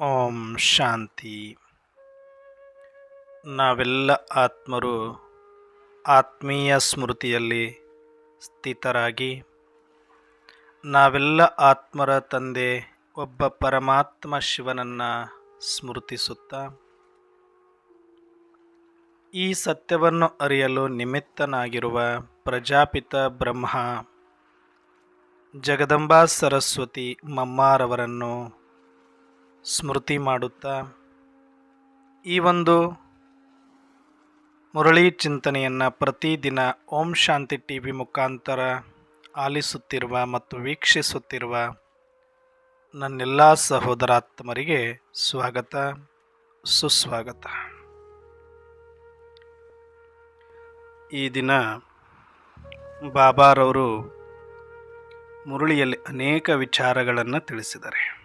ಓಂ ಶಾಂತಿ. ನಾವೆಲ್ಲ ಆತ್ಮರು ಆತ್ಮೀಯ ಸ್ಮೃತಿಯಲ್ಲಿ ಸ್ಥಿತರಾಗಿ, ನಾವೆಲ್ಲ ಆತ್ಮರ ತಂದೆ ಒಬ್ಬ ಪರಮಾತ್ಮ ಶಿವನನ್ನು ಸ್ಮೃತಿಸುತ್ತಾ, ಈ ಸತ್ಯವನ್ನು ಅರಿಯಲು ನಿಮಿತ್ತನಾಗಿರುವ ಪ್ರಜಾಪಿತ ಬ್ರಹ್ಮ ಜಗದಂಬಾ ಸರಸ್ವತಿ ಮಮ್ಮಾರವರನ್ನು ಸ್ಮೃತಿ ಮಾಡುತ್ತಾ? ಈ ಒಂದು ಮುರಳಿ ಚಿಂತನೆಯನ್ನು ಪ್ರತಿದಿನ ಓಂ ಶಾಂತಿ ಟಿ ವಿ ಮುಖಾಂತರ ಆಲಿಸುತ್ತಿರುವ ಮತ್ತು ವೀಕ್ಷಿಸುತ್ತಿರುವ ನನ್ನೆಲ್ಲ ಸಹೋದರಾತ್ಮರಿಗೆ ಸ್ವಾಗತ, ಸುಸ್ವಾಗತ. ಈ ದಿನ ಬಾಬಾರವರು ಮುರಳಿಯಲ್ಲಿ ಅನೇಕ ವಿಚಾರಗಳನ್ನು ತಿಳಿಸಿದ್ದಾರೆ.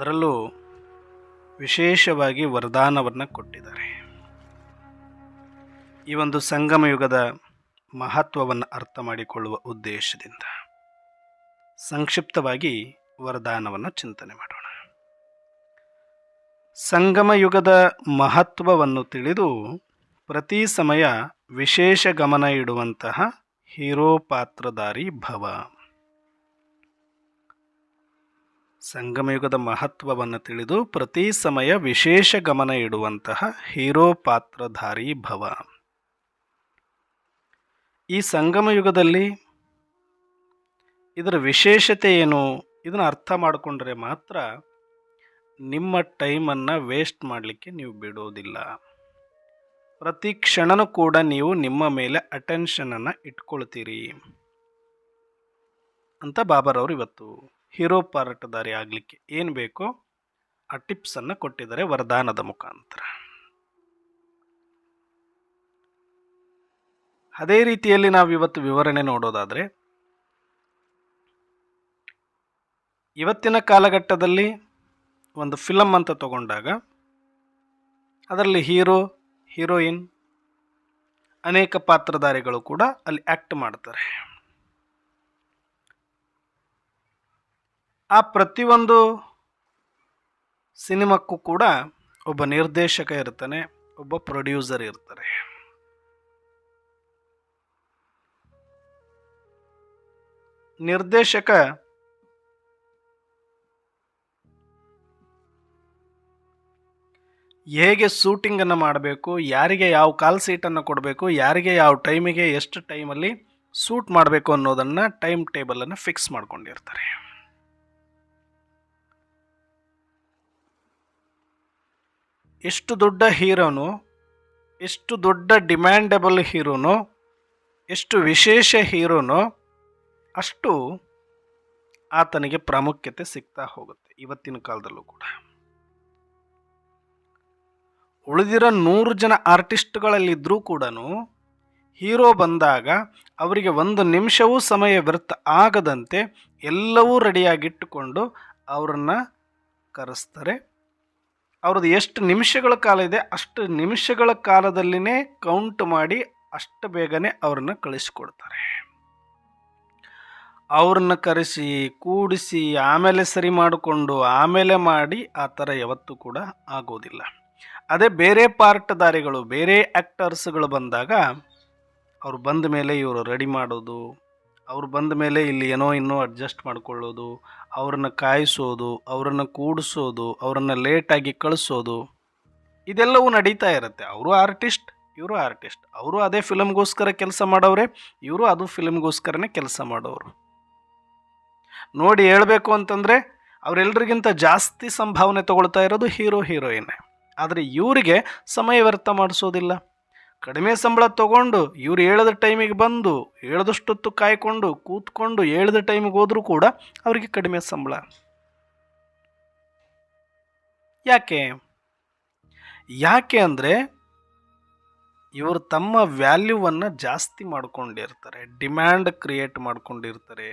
ಅದರಲ್ಲೂ ವಿಶೇಷವಾಗಿ ವರದಾನವನ್ನು ಕೊಟ್ಟಿದ್ದಾರೆ. ಈ ಒಂದು ಸಂಗಮ ಯುಗದ ಮಹತ್ವವನ್ನು ಅರ್ಥ ಮಾಡಿಕೊಳ್ಳುವ ಉದ್ದೇಶದಿಂದ ಸಂಕ್ಷಿಪ್ತವಾಗಿ ವರದಾನವನ್ನು ಚಿಂತನೆ ಮಾಡೋಣ. ಸಂಗಮ ಯುಗದ ಮಹತ್ವವನ್ನು ತಿಳಿದು ಪ್ರತಿ ಸಮಯ ವಿಶೇಷ ಗಮನ ಇಡುವಂತಹ ಹೀರೋ ಪಾತ್ರಧಾರಿ ಭವ. ಸಂಗಮಯುಗದ ಮಹತ್ವವನ್ನು ತಿಳಿದು ಪ್ರತಿ ಸಮಯ ವಿಶೇಷ ಗಮನ ಇಡುವಂತಹ ಹೀರೋ ಪಾತ್ರಧಾರಿ ಭವ. ಈ ಸಂಗಮಯುಗದಲ್ಲಿ ಇದರ ವಿಶೇಷತೆ ಏನು? ಇದನ್ನು ಅರ್ಥ ಮಾಡಿಕೊಂಡ್ರೆ ಮಾತ್ರ ನಿಮ್ಮ ಟೈಮನ್ನು ವೇಸ್ಟ್ ಮಾಡಲಿಕ್ಕೆ ನೀವು ಬಿಡೋದಿಲ್ಲ. ಪ್ರತಿ ಕ್ಷಣನೂ ಕೂಡ ನೀವು ನಿಮ್ಮ ಮೇಲೆ ಅಟೆನ್ಷನನ್ನು ಇಟ್ಕೊಳ್ತೀರಿ. ಅಂತ ಬಾಬರವರು ಇವತ್ತು ಹೀರೋ ಪಾರಟದಾರಿ ಆಗಲಿಕ್ಕೆ ಏನು ಬೇಕೋ ಆ ಟಿಪ್ಸನ್ನು ಕೊಟ್ಟಿದ್ದಾರೆ ವರದಾನದ ಮುಖಾಂತರ. ಅದೇ ರೀತಿಯಲ್ಲಿ ನಾವು ಇವತ್ತು ವಿವರಣೆ ನೋಡೋದಾದರೆ, ಇವತ್ತಿನ ಕಾಲಘಟ್ಟದಲ್ಲಿ ಒಂದು ಫಿಲಮ್ ಅಂತ ತಗೊಂಡಾಗ, ಅದರಲ್ಲಿ ಹೀರೋ, ಹೀರೋಯಿನ್ ಅನೇಕ ಪಾತ್ರಧಾರಿಗಳು ಕೂಡ ಅಲ್ಲಿ ಆ್ಯಕ್ಟ್ ಮಾಡ್ತಾರೆ. ಆ ಪ್ರತಿಯೊಂದು ಸಿನಿಮಾಕ್ಕೂ ಕೂಡ ಒಬ್ಬ ನಿರ್ದೇಶಕ ಇರ್ತಾನೆ, ಒಬ್ಬ ಪ್ರೊಡ್ಯೂಸರ್ ಇರ್ತಾರೆ. ನಿರ್ದೇಶಕ ಹೇಗೆ ಶೂಟಿಂಗನ್ನು ಮಾಡಬೇಕು, ಯಾರಿಗೆ ಯಾವ ಕಾಲ್ ಸೀಟನ್ನು ಕೊಡಬೇಕು, ಯಾರಿಗೆ ಯಾವ ಟೈಮಿಗೆ ಎಷ್ಟು ಟೈಮಲ್ಲಿ ಸೂಟ್ ಮಾಡಬೇಕು ಅನ್ನೋದನ್ನು ಟೈಮ್ ಟೇಬಲನ್ನು ಫಿಕ್ಸ್ ಮಾಡ್ಕೊಂಡಿರ್ತಾರೆ. ಎಷ್ಟು ದೊಡ್ಡ ಹೀರೋನು ಎಷ್ಟು ದೊಡ್ಡ ಡಿಮ್ಯಾಂಡಬಲ್ ಹೀರೋನು ಎಷ್ಟು ವಿಶೇಷ ಹೀರೋನು, ಅಷ್ಟು ಆತನಿಗೆ ಪ್ರಾಮುಖ್ಯತೆ ಸಿಗ್ತಾ ಹೋಗುತ್ತೆ ಇವತ್ತಿನ ಕಾಲದಲ್ಲೂ ಕೂಡ. ಉಳಿದಿರೋ ನೂರು ಜನ ಆರ್ಟಿಸ್ಟ್ಗಳಲ್ಲಿದ್ದರೂ ಕೂಡ ಹೀರೋ ಬಂದಾಗ ಅವರಿಗೆ ಒಂದು ನಿಮಿಷವೂ ಸಮಯ ವ್ಯರ್ಥ ಆಗದಂತೆ ಎಲ್ಲವೂ ರೆಡಿಯಾಗಿಟ್ಟುಕೊಂಡು ಅವರನ್ನು ಕರೆಸ್ತಾರೆ. ಅವ್ರದ್ದು ಎಷ್ಟು ನಿಮಿಷಗಳ ಕಾಲ ಇದೆ, ಅಷ್ಟು ನಿಮಿಷಗಳ ಕಾಲದಲ್ಲಿನೇ ಕೌಂಟ್ ಮಾಡಿ ಅಷ್ಟು ಬೇಗನೆ ಅವ್ರನ್ನ ಕಳಿಸ್ಕೊಡ್ತಾರೆ. ಅವ್ರನ್ನ ಕರೆಸಿ, ಕೂಡಿಸಿ, ಆಮೇಲೆ ಸರಿ ಮಾಡಿಕೊಂಡು, ಆಮೇಲೆ ಮಾಡಿ ಆ ಥರ ಯಾವತ್ತೂ ಕೂಡ ಆಗೋದಿಲ್ಲ. ಅದೇ ಬೇರೆ ಪಾರ್ಟ್ದಾರಿಗಳು ಬೇರೆ ಆ್ಯಕ್ಟರ್ಸ್ಗಳು ಬಂದಾಗ ಅವ್ರು ಬಂದ ಮೇಲೆ ಇವರು ರೆಡಿ ಮಾಡೋದು, ಅವ್ರು ಬಂದ ಮೇಲೆ ಇಲ್ಲಿ ಏನೋ ಇನ್ನೂ ಅಡ್ಜಸ್ಟ್ ಮಾಡ್ಕೊಳ್ಳೋದು ಅವ್ರನ್ನ ಕಾಯಿಸೋದು, ಅವರನ್ನು ಕೂಡಿಸೋದು, ಅವರನ್ನು ಲೇಟಾಗಿ ಕಳಿಸೋದು, ಇದೆಲ್ಲವೂ ನಡೀತಾ ಇರುತ್ತೆ. ಅವರು ಆರ್ಟಿಸ್ಟ್ ಇವರು ಆರ್ಟಿಸ್ಟ್ ಅವರು ಅದೇ ಫಿಲಮ್ಗೋಸ್ಕರ ಕೆಲಸ ಮಾಡೋರೆ ಇವರು ಅದು ಫಿಲಮ್ಗೋಸ್ಕರನೇ ಕೆಲಸ ಮಾಡೋರು ನೋಡಿ ಹೇಳಬೇಕು ಅಂತಂದರೆ ಅವರೆಲ್ಲರಿಗಿಂತ ಜಾಸ್ತಿ ಸಂಭಾವನೆ ತಗೊಳ್ತಾ ಇರೋದು ಹೀರೋ ಹೀರೋಯಿನ್ ಆದರೆ ಇವರಿಗೆ ಸಮಯ ವ್ಯರ್ಥ ಮಾಡಿಸೋದಿಲ್ಲ. ಕಡಿಮೆ ಸಂಬಳ ತಗೊಂಡು ಇವ್ರು ಹೇಳದ ಟೈಮಿಗೆ ಬಂದು, ಹೇಳದಷ್ಟೊತ್ತು ಕಾಯ್ಕೊಂಡು, ಕೂತ್ಕೊಂಡು ಹೇಳಿದ ಟೈಮಿಗೆ ಹೋದರೂ ಕೂಡ ಅವರಿಗೆ ಕಡಿಮೆ ಸಂಬಳ. ಯಾಕೆ? ಯಾಕೆ ಅಂದರೆ ಇವರು ತಮ್ಮ ವ್ಯಾಲ್ಯೂವನ್ನು ಜಾಸ್ತಿ ಮಾಡ್ಕೊಂಡಿರ್ತಾರೆ, ಡಿಮ್ಯಾಂಡ್ ಕ್ರಿಯೇಟ್ ಮಾಡ್ಕೊಂಡಿರ್ತಾರೆ.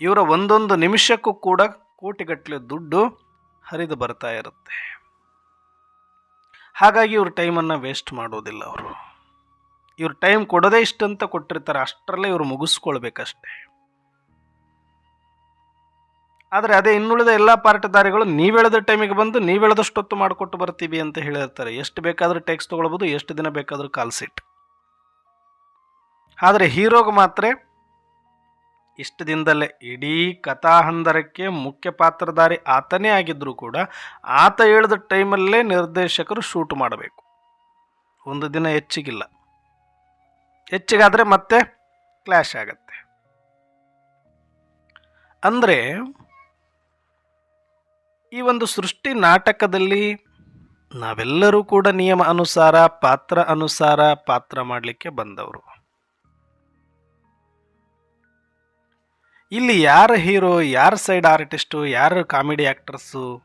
ಇವರ ಒಂದೊಂದು ನಿಮಿಷಕ್ಕೂ ಕೂಡ ಕೋಟಿಗಟ್ಟಲೆ ದುಡ್ಡು ಹರಿದು ಬರ್ತಾ ಇರುತ್ತೆ. ಹಾಗಾಗಿ ಇವ್ರ ಟೈಮನ್ನು ವೇಸ್ಟ್ ಮಾಡೋದಿಲ್ಲ ಅವರು. ಇವ್ರ ಟೈಮ್ ಕೊಡೋದೇ ಇಷ್ಟಂತ ಕೊಟ್ಟಿರ್ತಾರೆ, ಅಷ್ಟರಲ್ಲೇ ಇವರು ಮುಗಿಸ್ಕೊಳ್ಬೇಕಷ್ಟೆ. ಆದರೆ ಅದೇ ಇನ್ನುಳಿದ ಎಲ್ಲ ಪಾರ್ಟಿದಾರಿಗಳು ನೀವು ಹೇಳಿದ ಟೈಮಿಗೆ ಬಂದು ನೀವು ಹೇಳದಷ್ಟೊತ್ತು ಮಾಡಿಕೊಟ್ಟು ಬರ್ತೀವಿ ಅಂತ ಹೇಳಿರ್ತಾರೆ ಎಷ್ಟು ಬೇಕಾದರೂ ಟೆಕ್ಸ್ಟ್ ತೊಗೊಳ್ಬೋದು, ಎಷ್ಟು ದಿನ ಬೇಕಾದರೂ ಕಾಲ್ಸಿಟ್ ಆದರೆ ಹೀರೋಗೆ ಮಾತ್ರ ಇಷ್ಟು ದಿನದಲ್ಲೇ ಇಡೀ ಕಥಾಹಂದರಕ್ಕೆ ಮುಖ್ಯ ಪಾತ್ರಧಾರಿ ಆತನೇ ಆಗಿದ್ದರೂ ಕೂಡ ಆತ ಹೇಳಿದ ಟೈಮಲ್ಲೇ ನಿರ್ದೇಶಕರು ಶೂಟ್ ಮಾಡಬೇಕು. ಒಂದು ದಿನ ಹೆಚ್ಚಿಗಿಲ್ಲ. ಹೆಚ್ಚಿಗಾದರೆ ಮತ್ತೆ ಕ್ಲ್ಯಾಶ್ ಆಗತ್ತೆ. ಅಂದರೆ ಈ ಒಂದು ಸೃಷ್ಟಿ ನಾಟಕದಲ್ಲಿ ನಾವೆಲ್ಲರೂ ಕೂಡ ನಿಯಮ ಅನುಸಾರ, ಪಾತ್ರ ಅನುಸಾರ ಪಾತ್ರ ಮಾಡಲಿಕ್ಕೆ ಬಂದವರು. ಇಲ್ಲಿ ಯಾರು ಹೀರೋ, ಯಾರ ಸೈಡ್ ಆರ್ಟಿಸ್ಟು, ಯಾರು ಕಾಮಿಡಿ ಆಕ್ಟರ್ಸು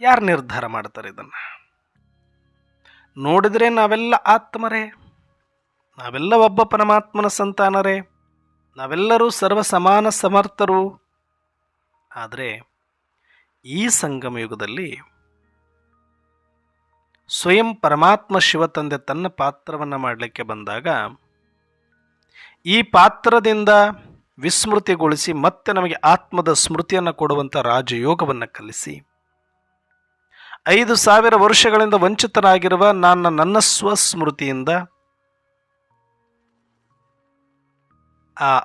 ಯಾರು ನಿರ್ಧಾರ ಮಾಡ್ತಾರೆ ಇದನ್ನು? ನೋಡಿದ್ರೆ ನಾವೆಲ್ಲ ಆತ್ಮರೇ. ನಾವೆಲ್ಲ ಒಬ್ಬ ಪರಮಾತ್ಮನ ಸಂತಾನರೇ. ನಾವೆಲ್ಲರೂ ಸರ್ವ ಸಮಾನ ಸಮರ್ಥರು. ಆದರೆ ಈ ಸಂಗಮ ಯುಗದಲ್ಲಿ ಸ್ವಯಂ ಪರಮಾತ್ಮ ಶಿವ ತಂದೆ ತನ್ನ ಪಾತ್ರವನ್ನು ಮಾಡಲಿಕ್ಕೆ ಬಂದಾಗ ಈ ಪಾತ್ರದಿಂದ ವಿಸ್ಮೃತಿಗೊಳಿಸಿ ಮತ್ತೆ ನಮಗೆ ಆತ್ಮದ ಸ್ಮೃತಿಯನ್ನು ಕೊಡುವಂಥ ರಾಜಯೋಗವನ್ನು ಕಲಿಸಿ. ಐದು ಸಾವಿರ ವರ್ಷಗಳಿಂದ ವಂಚಿತನಾಗಿರುವ ನನ್ನ ನನ್ನ ಸ್ವಸ್ಮೃತಿಯಿಂದ ಆ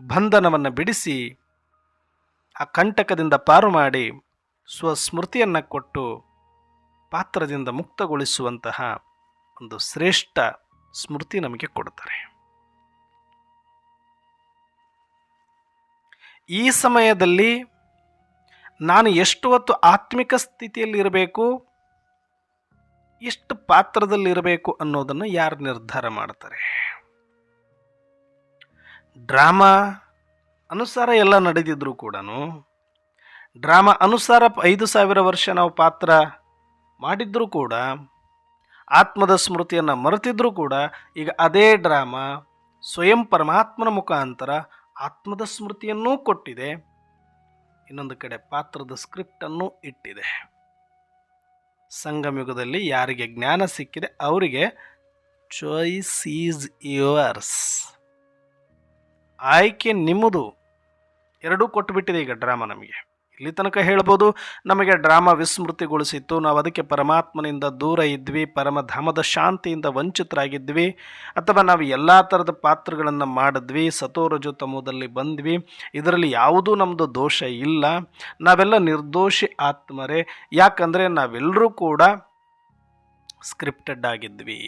ಬಂಧನವನ್ನು ಬಿಡಿಸಿ ಆ ಕಂಟಕದಿಂದ ಪಾರು ಮಾಡಿ ಸ್ವಸ್ಮೃತಿಯನ್ನು ಕೊಟ್ಟು ಪಾತ್ರದಿಂದ ಮುಕ್ತಗೊಳಿಸುವಂತಹ ಒಂದು ಶ್ರೇಷ್ಠ ಸ್ಮೃತಿ ನಮಗೆ ಕೊಡ್ತಾರೆ. ಈ ಸಮಯದಲ್ಲಿ ನಾನು ಎಷ್ಟು ಹೊತ್ತು ಆತ್ಮಿಕ ಸ್ಥಿತಿಯಲ್ಲಿರಬೇಕು ಎಷ್ಟು ಪಾತ್ರದಲ್ಲಿರಬೇಕು ಅನ್ನೋದನ್ನು ಯಾರು ನಿರ್ಧಾರ ಮಾಡ್ತಾರೆ? ಡ್ರಾಮಾ ಅನುಸಾರ ಎಲ್ಲ ನಡೆದಿದ್ರು ಕೂಡ ಡ್ರಾಮಾ ಅನುಸಾರ ಐದು ಸಾವಿರ ವರ್ಷ ನಾವು ಪಾತ್ರ ಮಾಡಿದ್ರೂ ಕೂಡ, ಆತ್ಮದ ಸ್ಮೃತಿಯನ್ನು ಮರೆತಿದ್ರೂ ಕೂಡ, ಈಗ ಅದೇ ಡ್ರಾಮಾ ಸ್ವಯಂ ಪರಮಾತ್ಮನ ಮುಖಾಂತರ ಆತ್ಮದ ಸ್ಮೃತಿಯನ್ನೂ ಕೊಟ್ಟಿದೆ. ಇನ್ನೊಂದು ಕಡೆ ಪಾತ್ರದ ಸ್ಕ್ರಿಪ್ಟನ್ನು ಇಟ್ಟಿದೆ. ಸಂಗಮಯುಗದಲ್ಲಿ ಯಾರಿಗೆ ಜ್ಞಾನ ಸಿಕ್ಕಿದೆ ಅವರಿಗೆ ಚಾಯ್ಸ್ ಈಸ್ ಯುವರ್ಸ್ ಆಯ್ಕೆ ನಿಮ್ಮದು. ಎರಡೂ ಕೊಟ್ಟುಬಿಟ್ಟಿದೆ ಈಗ ಡ್ರಾಮಾ ನಮಗೆ. ಇಲ್ಲಿ ತನಕ ಹೇಳ್ಬೋದು, ನಮಗೆ ಡ್ರಾಮಾ ವಿಸ್ಮೃತಿಗೊಳಿಸಿತ್ತು. ನಾವು ಅದಕ್ಕೆ ಪರಮಾತ್ಮನಿಂದ ದೂರ ಇದ್ವಿ ಪರಮಧಾಮದ ಶಾಂತಿಯಿಂದ ವಂಚಿತರಾಗಿದ್ವಿ. ಅಥವಾ ನಾವು ಎಲ್ಲ ಥರದ ಪಾತ್ರಗಳನ್ನು ಮಾಡಿದ್ವಿ, ಸತೋರಜು ತಮೋದಲ್ಲಿ ಬಂದ್ವಿ. ಇದರಲ್ಲಿ ಯಾವುದೂ ನಮ್ಮದು ದೋಷ ಇಲ್ಲ. ನಾವೆಲ್ಲ ನಿರ್ದೋಷಿ ಆತ್ಮರೇ. ಯಾಕಂದರೆ ನಾವೆಲ್ಲರೂ ಕೂಡ ಸ್ಕ್ರಿಪ್ಟೆಡ್ ಆಗಿದ್ವಿ.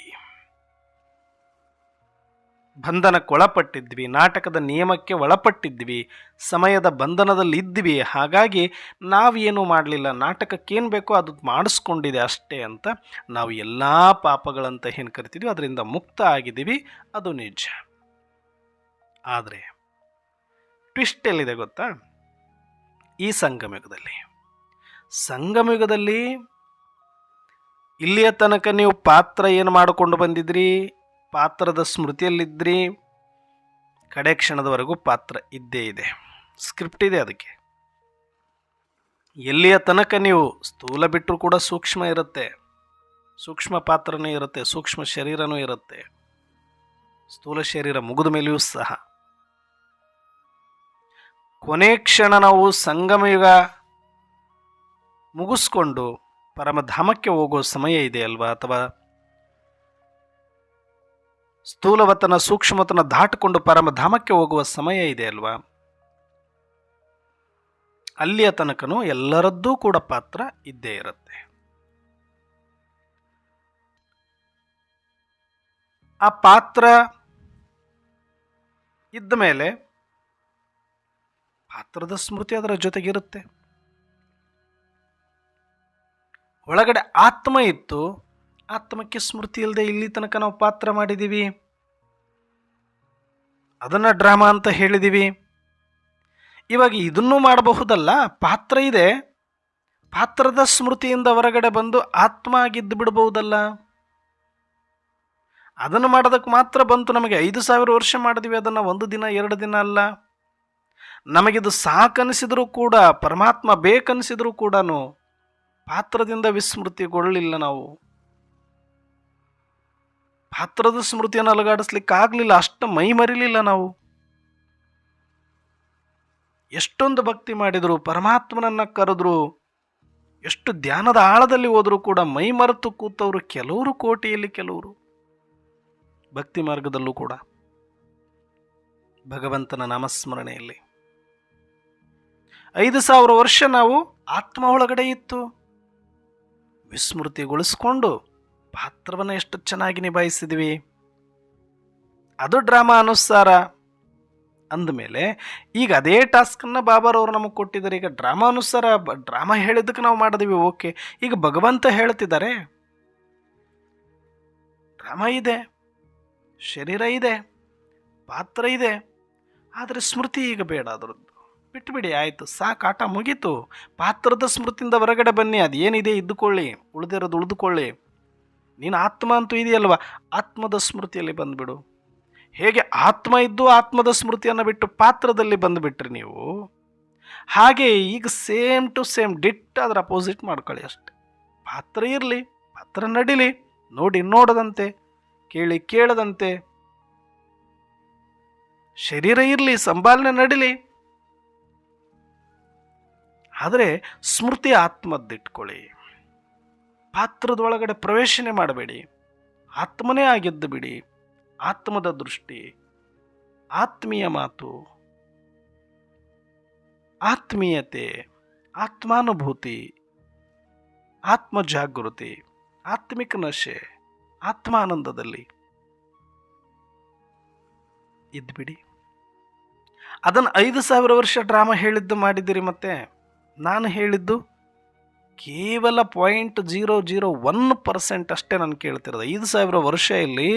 ಬಂಧನಕ್ಕೆ ಒಳಪಟ್ಟಿದ್ವಿ ನಾಟಕದ ನಿಯಮಕ್ಕೆ ಒಳಪಟ್ಟಿದ್ವಿ, ಸಮಯದ ಬಂಧನದಲ್ಲಿದ್ವಿ, ಹಾಗಾಗಿ ನಾವೇನು ಮಾಡಲಿಲ್ಲ. ನಾಟಕಕ್ಕೇನು ಬೇಕೋ ಅದು ಮಾಡಿಸ್ಕೊಂಡಿದೆ ಅಷ್ಟೇ ಅಂತ ನಾವು ಎಲ್ಲ ಪಾಪಗಳಂತ ಏನು ಕರಿತಿದ್ವಿ, ಅದರಿಂದ ಮುಕ್ತ ಆಗಿದ್ದೀವಿ, ಅದು ನಿಜ. ಆದರೆ ಟ್ವಿಸ್ಟ್ ಎಲ್ಲಿದೆ ಗೊತ್ತಾ? ಈ ಸಂಗಮಯುಗದಲ್ಲಿ. ಸಂಗಮಯುಗದಲ್ಲಿ ಇಲ್ಲಿಯ ತನಕ ನೀವು ಪಾತ್ರ ಏನು ಮಾಡಿಕೊಂಡು ಬಂದಿದ್ರಿ? ಪಾತ್ರದ ಸ್ಮೃತಿಯಲ್ಲಿದ್ದರೆ ಕಡೆ ಕ್ಷಣದವರೆಗೂ ಪಾತ್ರ ಇದ್ದೇ ಇದೆ. ಸ್ಕ್ರಿಪ್ಟ್ ಇದೆ ಅದಕ್ಕೆ. ಎಲ್ಲಿಯ ತನಕ ನೀವು ಸ್ಥೂಲ ಬಿಟ್ಟರೂ ಕೂಡ ಸೂಕ್ಷ್ಮ ಇರುತ್ತೆ. ಸೂಕ್ಷ್ಮ ಪಾತ್ರನೂ ಇರುತ್ತೆ, ಸೂಕ್ಷ್ಮ ಶರೀರನೂ ಇರುತ್ತೆ. ಸ್ಥೂಲ ಶರೀರ ಮುಗಿದ ಮೇಲೆಯೂ ಸಹ. ಕೊನೆ ಕ್ಷಣ ನಾವು ಸಂಗಮಯುಗ ಮುಗಿಸ್ಕೊಂಡು ಪರಮಧಾಮಕ್ಕೆ ಹೋಗೋ ಸಮಯ ಇದೆ ಅಲ್ವಾ ಅಥವಾ ಸ್ಥೂಲವತನ ಸೂಕ್ಷ್ಮತನ ದಾಟಿಕೊಂಡು ಪರಮಧಾಮಕ್ಕೆ ಹೋಗುವ ಸಮಯ ಇದೆ ಅಲ್ವಾ? ಅಲ್ಲಿಯ ತನಕನೂ ಎಲ್ಲರದ್ದೂ ಕೂಡ ಪಾತ್ರ ಇದ್ದೇ ಇರುತ್ತೆ. ಆ ಪಾತ್ರ ಇದ್ದ ಮೇಲೆ ಪಾತ್ರದ ಸ್ಮೃತಿ ಅದರ ಜೊತೆಗಿರುತ್ತೆ. ಒಳಗಡೆ ಆತ್ಮ ಇತ್ತು ಆತ್ಮಕ್ಕೆ ಸ್ಮೃತಿ ಇಲ್ಲದೆ ಇಲ್ಲಿ ತನಕ ನಾವು ಪಾತ್ರ ಮಾಡಿದ್ದೀವಿ. ಅದನ್ನು ಡ್ರಾಮಾ ಅಂತ ಹೇಳಿದ್ದೀವಿ. ಇವಾಗ ಇದನ್ನು ಮಾಡಬಹುದಲ್ಲ? ಪಾತ್ರ ಇದೆ. ಪಾತ್ರದ ಸ್ಮೃತಿಯಿಂದ ಹೊರಗಡೆ ಬಂದು ಆತ್ಮ ಆಗಿದ್ದು ಬಿಡಬಹುದಲ್ಲ? ಅದನ್ನು ಮಾಡೋದಕ್ಕೆ ಮಾತ್ರ ಬಂತು ನಮಗೆ ಐದು ಸಾವಿರ ವರ್ಷ ಮಾಡಿದ್ವಿ. ಅದನ್ನು ಒಂದು ದಿನ, ಎರಡು ದಿನ ಅಲ್ಲ. ನಮಗಿದು ಸಾಕನಿಸಿದರೂ ಕೂಡ, ಪರಮಾತ್ಮ ಬೇಕನಿಸಿದರೂ ಕೂಡ ಪಾತ್ರದಿಂದ ವಿಸ್ಮೃತಿಗೊಳ್ಳಲಿಲ್ಲ ನಾವು. ಪಾತ್ರದ ಸ್ಮೃತಿಯನ್ನು ಅಲುಗಾಡಿಸ್ಲಿಕ್ಕೆ ಆಗಲಿಲ್ಲ. ಅಷ್ಟು ಮೈ ಮರಿಲಿಲ್ಲ ನಾವು. ಎಷ್ಟೊಂದು ಭಕ್ತಿ ಮಾಡಿದ್ರು, ಪರಮಾತ್ಮನನ್ನು ಕರೆದ್ರು, ಎಷ್ಟು ಧ್ಯಾನದ ಆಳದಲ್ಲಿ ಹೋದರೂ ಕೂಡ ಮೈ ಮರೆತು ಕೂತವರು ಕೆಲವರು, ಕೋಟಿಯಲ್ಲಿ ಕೆಲವರು. ಭಕ್ತಿ ಮಾರ್ಗದಲ್ಲೂ ಕೂಡ. ಭಗವಂತನ ನಾಮಸ್ಮರಣೆಯಲ್ಲಿ. ಐದು ಸಾವಿರ ವರ್ಷ ನಾವು ಆತ್ಮ ಒಳಗಡೆ ಇತ್ತು. ವಿಸ್ಮೃತಿಗೊಳಿಸ್ಕೊಂಡು ಪಾತ್ರವನ್ನು ಎಷ್ಟು ಚೆನ್ನಾಗಿ ನಿಭಾಯಿಸಿದ್ವಿ. ಅದು ಡ್ರಾಮಾ ಅನುಸಾರ. ಅಂದಮೇಲೆ ಈಗ ಅದೇ ಟಾಸ್ಕನ್ನು ಬಾಬಾರವರು ನಮಗೆ ಕೊಟ್ಟಿದ್ದಾರೆ. ಈಗ ಡ್ರಾಮಾ ಅನುಸಾರ ಡ್ರಾಮಾ ಹೇಳಿದ್ದಕ್ಕೆ ನಾವು ಮಾಡಿದ್ವಿ, ಓಕೆ. ಈಗ ಭಗವಂತ ಹೇಳ್ತಿದ್ದಾರೆ. ಡ್ರಾಮಾ ಇದೆ, ಶರೀರ ಇದೆ, ಪಾತ್ರ ಇದೆ, ಆದರೆ ಸ್ಮೃತಿ ಈಗ ಬೇಡ ಅದರದ್ದು. ಬಿಟ್ಬಿಡಿ, ಆಯಿತು, ಸಾಕು, ಆಟ ಮುಗೀತು. ಪಾತ್ರದ ಸ್ಮೃತಿಯಿಂದ ಹೊರಗಡೆ ಬನ್ನಿ, ಅದೇನಿದೆ, ಇದ್ದುಕೊಳ್ಳಿ, ಉಳಿದಿರೋದು ಉಳಿದುಕೊಳ್ಳಿ. ನೀನು ಆತ್ಮ ಅಂತೂ ಇದೆಯಲ್ವ? ಆತ್ಮದ ಸ್ಮೃತಿಯಲ್ಲಿ ಬಂದುಬಿಡು. ಹೇಗೆ ಆತ್ಮ ಇದ್ದು ಆತ್ಮದ ಸ್ಮೃತಿಯನ್ನು ಬಿಟ್ಟು ಪಾತ್ರದಲ್ಲಿ ಬಂದುಬಿಟ್ರಿ ನೀವು? ಹಾಗೆ ಈಗ ಸೇಮ್ ಟು ಸೇಮ್ ಡಿಟ್ ಅದರ ಅಪೋಸಿಟ್ ಮಾಡ್ಕೊಳ್ಳಿ ಅಷ್ಟೆ. ಪಾತ್ರ ಇರಲಿ, ಪಾತ್ರ ನಡಿಲಿ, ನೋಡಿ ನೋಡದಂತೆ, ಕೇಳಿ ಕೇಳದಂತೆ. ಶರೀರ ಇರಲಿ ಸಂಭಾಲನೆ ನಡಿಲಿ. ಆದರೆ ಸ್ಮೃತಿ ಆತ್ಮದ್ದಿಟ್ಕೊಳ್ಳಿ. ಪಾತ್ರದೊಳಗಡೆ ಪ್ರವೇಶನೆ ಮಾಡಬೇಡಿ. ಆತ್ಮನೇ ಆಗಿದ್ದು ಬಿಡಿ. ಆತ್ಮದ ದೃಷ್ಟಿ. ಆತ್ಮೀಯ ಮಾತು. ಆತ್ಮೀಯತೆ. ಆತ್ಮಾನುಭೂತಿ. ಆತ್ಮ ಜಾಗೃತಿ ಆತ್ಮಿಕ ನಶೆ. ಆತ್ಮಾನಂದದಲ್ಲಿ. ಇದ್ಬಿಡಿ ಅದನ್ನು ಐದು ಸಾವಿರ ವರ್ಷ ಡ್ರಾಮಾ ಹೇಳಿದ್ದು ಮಾಡಿದ್ದೀರಿ ಮತ್ತೆ? ನಾನು ಹೇಳಿದ್ದು ಕೇವಲ point zero zero one percent ಅಷ್ಟೇ ನಾನು ಕೇಳ್ತಿರೋದು. ಐದು ಸಾವಿರ ವರ್ಷ ಇಲ್ಲಿ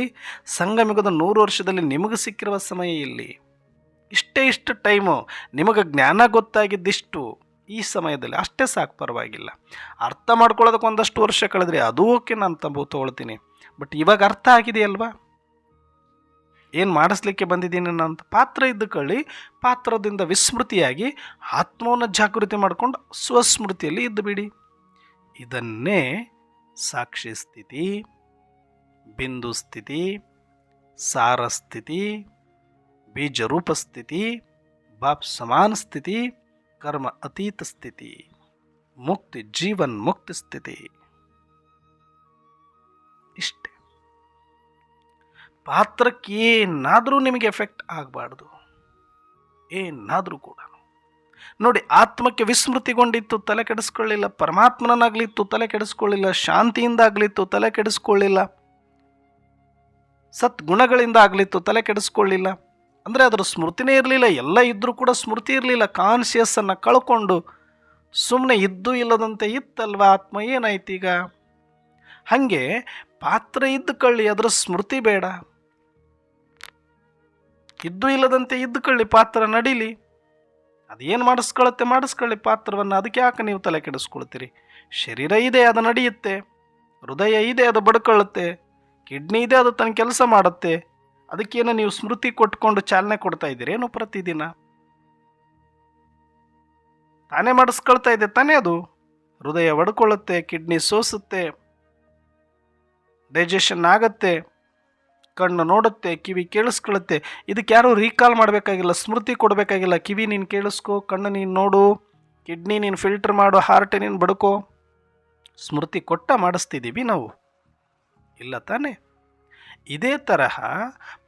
ಸಂಗಮಿಗದ ನೂರು ವರ್ಷದಲ್ಲಿ ನಿಮಗೆ ಸಿಕ್ಕಿರುವ ಸಮಯ ಇಲ್ಲಿ. ಇಷ್ಟೇ ಇಷ್ಟು ಟೈಮು, ನಿಮಗೆ ಜ್ಞಾನ ಗೊತ್ತಾಗಿದ್ದಿಷ್ಟು ಈ ಸಮಯದಲ್ಲಿ. ಅಷ್ಟೇ ಸಾಕು, ಪರವಾಗಿಲ್ಲ. ಅರ್ಥ ಮಾಡ್ಕೊಳ್ಳೋದಕ್ಕೆ ಒಂದಷ್ಟು ವರ್ಷ ಕಳೆದ್ರೆ ಅದು ಓಕೆ ನಾನು ತಂಬು, ತೊಗೊಳ್ತೀನಿ. ಬಟ್ ಇವಾಗ ಅರ್ಥ ಆಗಿದೆಯಲ್ವಾ? ಏನು ಮಾಡಿಸ್ಲಿಕ್ಕೆ ಬಂದಿದ್ದೀನಿ ಅಂತ ಪಾತ್ರ ಇದ್ದುಕೊಳ್ಳಿ ಪಾತ್ರದಿಂದ ವಿಸ್ಮೃತಿಯಾಗಿ ಆತ್ಮವನ್ನು ಜಾಗೃತಿ ಮಾಡಿಕೊಂಡು ಸ್ವಸ್ಮೃತಿಯಲ್ಲಿ ಇದ್ದು ಬಿಡಿ. ಇದನ್ನೇ ಸಾಕ್ಷಿ ಸ್ಥಿತಿ, ಬಿಂದು ಸ್ಥಿತಿ, ಸಾರ ಸ್ಥಿತಿ, ಬೀಜರೂಪ ಸ್ಥಿತಿ, ಬಾಪ್ ಸಮಾನ ಸ್ಥಿತಿ, ಕರ್ಮ ಅತೀತ ಸ್ಥಿತಿ, ಮುಕ್ತಿ ಜೀವನ್ ಮುಕ್ತಿ ಸ್ಥಿತಿ. ಇಷ್ಟೆ. ಪಾತ್ರಕ್ಕೆ ಏನಾದರೂ ನಿಮಗೆ ಎಫೆಕ್ಟ್ ಆಗಬಾರ್ದು. ಏನಾದರೂ ಕೂಡ. ನೋಡಿ, ಆತ್ಮಕ್ಕೆ ವಿಸ್ಮೃತಿಗೊಂಡಿತ್ತು, ತಲೆ ಕೆಡಿಸ್ಕೊಳ್ಳಿಲ್ಲ ಪರಮಾತ್ಮನಾಗ್ಲಿತ್ತು ತಲೆ ಕೆಡಿಸ್ಕೊಳ್ಳಿಲ್ಲ ಶಾಂತಿಯಿಂದ ಆಗ್ಲಿತ್ತು ತಲೆ ಕೆಡಿಸ್ಕೊಳ್ಳಿಲ್ಲ ಸತ್ ಗುಣಗಳಿಂದ ಆಗ್ಲಿತ್ತು ತಲೆ ಕೆಡಿಸ್ಕೊಳ್ಳಿಲ್ಲ. ಅಂದರೆ ಅದರ ಸ್ಮೃತಿನೇ ಇರಲಿಲ್ಲ, ಎಲ್ಲ ಇದ್ದರೂ ಕೂಡ ಸ್ಮೃತಿ ಇರಲಿಲ್ಲ ಕಾನ್ಷಿಯಸ್ಸನ್ನು ಕಳ್ಕೊಂಡು ಸುಮ್ಮನೆ ಇದ್ದು ಇಲ್ಲದಂತೆ ಇತ್ತಲ್ವ, ಆತ್ಮ ಏನಾಯ್ತು ಈಗ? ಹಾಗೆ ಪಾತ್ರ ಇದ್ದುಕೊಳ್ಳಿ ಅದರ ಸ್ಮೃತಿ ಬೇಡ. ಇದ್ದು ಇಲ್ಲದಂತೆ ಇದ್ದುಕೊಳ್ಳಿ ಪಾತ್ರ ನಡೀಲಿ. ಅದೇನು ಮಾಡಿಸ್ಕೊಳ್ಳುತ್ತೆ ಮಾಡಿಸ್ಕೊಳ್ಳಿ ಪಾತ್ರವನ್ನು. ಅದಕ್ಕೆ ಯಾಕೆ ನೀವು ತಲೆ ಕೆಡಿಸ್ಕೊಳ್ತೀರಿ? ಶರೀರ ಇದೆ, ಅದು ನಡೆಯುತ್ತೆ. ಹೃದಯ ಇದೆ, ಅದು ಬಡ್ಕೊಳ್ಳುತ್ತೆ. ಕಿಡ್ನಿ ಇದೆ, ಅದು ತನ್ನ ಕೆಲಸ ಮಾಡುತ್ತೆ. ಅದಕ್ಕೇನು ನೀವು ಸ್ಮೃತಿ ಕೊಟ್ಕೊಂಡು ಚಾಲನೆ ಕೊಡ್ತಾ ಇದ್ದೀರೇನು ಪ್ರತಿದಿನ? ತಾನೇ ಮಾಡಿಸ್ಕೊಳ್ತಾ ಇದೆ, ತಾನೇ ಅದು. ಹೃದಯ ಒಡ್ಕೊಳ್ಳುತ್ತೆ ಕಿಡ್ನಿ ಸೋಸುತ್ತೆ ಡೈಜೆಷನ್ ಆಗತ್ತೆ. ಕಣ್ಣು ನೋಡುತ್ತೆ, ಕಿವಿ ಕೇಳಿಸ್ಕೊಳ್ಳುತ್ತೆ. ಇದಕ್ಕೆ ಯಾರೂ ರೀಕಾಲ್ ಮಾಡಬೇಕಾಗಿಲ್ಲ, ಸ್ಮೃತಿ ಕೊಡಬೇಕಾಗಿಲ್ಲ. ಕಿವಿ ನೀನು ಕೇಳಿಸ್ಕೊ, ಕಣ್ಣು ನೀನು ನೋಡು, ಕಿಡ್ನಿ ನೀನು ಫಿಲ್ಟರ್ ಮಾಡು ಹಾರ್ಟ್ ನೀನು ಬಡ್ಕೋ. ಸ್ಮೃತಿ ಕೊಟ್ಟ ಮಾಡಿಸ್ತಿದ್ದೀವಿ ನಾವು. ಇಲ್ಲ ತಾನೇ? ಇದೇ ತರಹ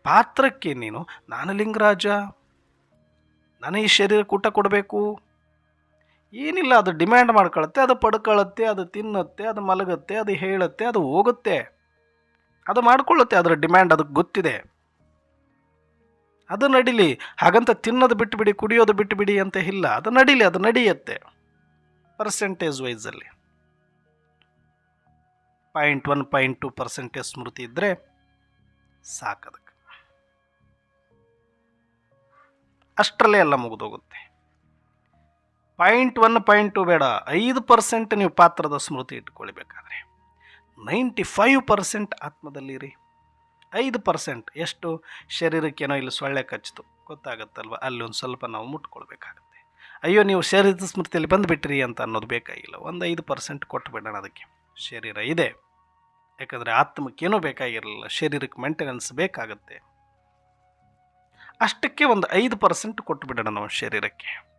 ಪಾತ್ರಕ್ಕೆ ನೀನು ನಾನು ಲಿಂಗರಾಜ ನಾನು ಈ ಶರೀರಕ್ಕೆ ಊಟ ಕೊಡಬೇಕು. ಏನಿಲ್ಲ, ಅದು ಡಿಮ್ಯಾಂಡ್ ಮಾಡ್ಕೊಳತ್ತೆ, ಅದು ಪಡ್ಕೊಳ್ಳುತ್ತೆ ಅದು ತಿನ್ನುತ್ತೆ, ಅದು ಮಲಗುತ್ತೆ, ಅದು ಹೇಳುತ್ತೆ, ಅದು ಹೋಗುತ್ತೆ. ಅದು ಮಾಡ್ಕೊಳ್ಳುತ್ತೆ, ಅದರ ಡಿಮ್ಯಾಂಡ್ ಅದಕ್ಕೆ ಗೊತ್ತಿದೆ. ಅದು ನಡೀಲಿ, ಹಾಗಂತ ತಿನ್ನೋದು ಬಿಟ್ಟುಬಿಡಿ ಕುಡಿಯೋದು ಬಿಟ್ಟುಬಿಡಿ ಅಂತ ಇಲ್ಲ, ಅದು ನಡೀಲಿ, ಅದು ನಡೆಯುತ್ತೆ. Percentage ವೈಸಲ್ಲಿ point one point two percentage ಸ್ಮೃತಿ ಇದ್ದರೆ ಸಾಕದಕ್ಕೆ ಅಷ್ಟರಲ್ಲೇ ಎಲ್ಲ ಮುಗಿದೋಗುತ್ತೆ. ಪಾಯಿಂಟ್ ಒನ್ ಪಾಯಿಂಟ್ ಟು ಬೇಡ, ಐದು ಪರ್ಸೆಂಟ್ ನೀವು ಪಾತ್ರದ ಸ್ಮೃತಿ ಇಟ್ಕೊಳ್ಬೇಕಾದ್ರೆ. ನೈಂಟಿ ಫೈವ್ ಪರ್ಸೆಂಟ್ ಆತ್ಮದಲ್ಲಿರಿ. ಐದು ಪರ್ಸೆಂಟ್ ಎಷ್ಟು? ಶರೀರಕ್ಕೇನೋ ಇಲ್ಲಿ ಸೊಳ್ಳೆ ಕಚ್ಚಿತು. ಗೊತ್ತಾಗತ್ತಲ್ವ? ಅಲ್ಲಿ ಒಂದು ಸ್ವಲ್ಪ ನಾವು ಮುಟ್ಕೊಳ್ಬೇಕಾಗತ್ತೆ. ಅಯ್ಯೋ, ನೀವು ಶರೀರದ ಸ್ಮೃತಿಯಲ್ಲಿ ಬಂದುಬಿಟ್ರಿ ಅಂತ ಅನ್ನೋದು ಬೇಕಾಗಿಲ್ಲ. ಒಂದು ಐದು ಪರ್ಸೆಂಟ್ ಕೊಟ್ಟುಬಿಡೋಣ ಅದಕ್ಕೆ. ಶರೀರ ಇದೆ. ಯಾಕಂದರೆ ಆತ್ಮಕ್ಕೇನೂ ಬೇಕಾಗಿರಲಿಲ್ಲ. ಶರೀರಕ್ಕೆ ಮೇಂಟೆನೆನ್ಸ್ ಬೇಕಾಗುತ್ತೆ. ಅಷ್ಟಕ್ಕೆ ಒಂದು ಐದು ಪರ್ಸೆಂಟ್ ಕೊಟ್ಟುಬಿಡೋಣ ನಾವು ಶರೀರಕ್ಕೆ.